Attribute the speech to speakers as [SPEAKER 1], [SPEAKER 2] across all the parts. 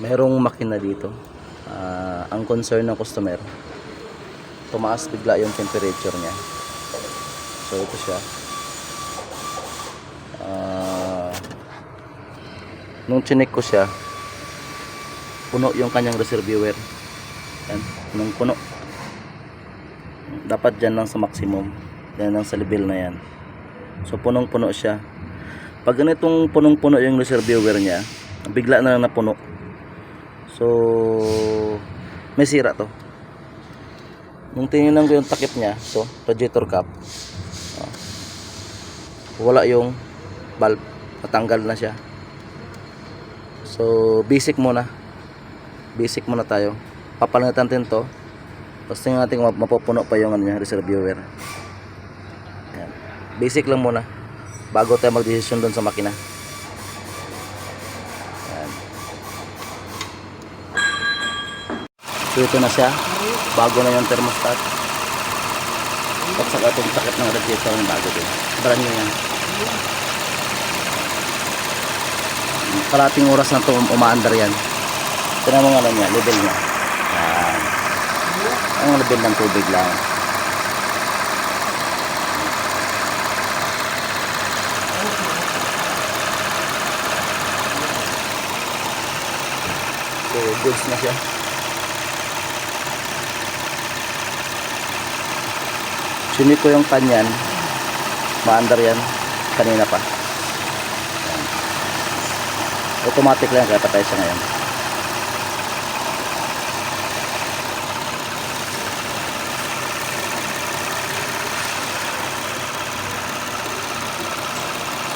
[SPEAKER 1] merong makina dito. Ah, ang concern ng customer, tumaas bigla yung temperature niya. So ito siya. Ah, nung chinek ko siya, puno yung kanyang reservoir. Yan, nung puno. Dapat dyan lang sa maximum. Yan lang sa level na yan. So punong-puno siya. Pag ganitong punong-puno yung reservoir niya, bigla na lang napuno. So may sira to. Nung tinignan ko yung takip niya, to, radiator cap. oh, wala yung valve. Natanggal na siya. So basic muna. Basic muna tayo. Papalitan natin to. Tapos tingnan natin kung mapupuno pa yung ano niya, reservoir. Yan. Basic lang muna. Bago tayo mag-decision doon sa makina. Yan. So ito na siya. Bago na yung thermostat. At saka itong takip ng radiator ng bago din. Brand new yan. Kalating oras na ito umaandar yan. Tignan mo nga lang niya, level niya. Yan. Ang level ng tubig lang. So, goods na siya. Sinik ko yung kanyan. Maandar yan. Kanina pa. Automatic lang kaya patay siya ngayon.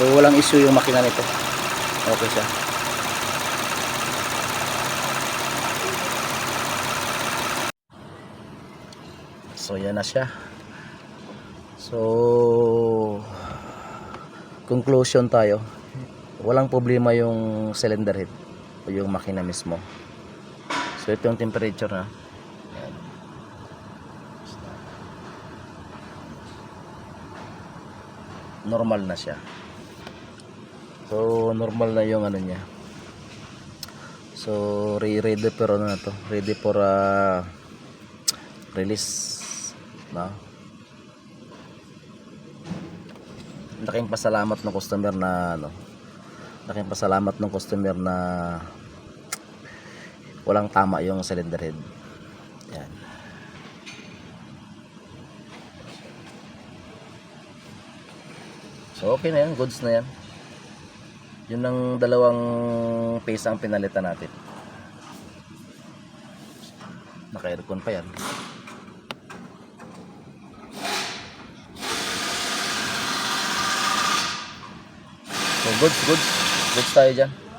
[SPEAKER 1] So walang issue yung makina nito. Okay siya. So yan na siya. So conclusion tayo. Walang problema yung cylinder head o yung makina mismo. So ito yung temperature na. Normal na siya. So normal na yung ano niya. So re- ready for ano na to? Ready for uh, release. No? Laking pasalamat ng customer na ano. Laking pasalamat ng customer na walang tama yung cylinder head. Yan. So okay na yan, goods na yan. Yun ang dalawang piece ang pinalitan natin. Naka-aircon pa yan. So goods, goods. Goods tayo dyan.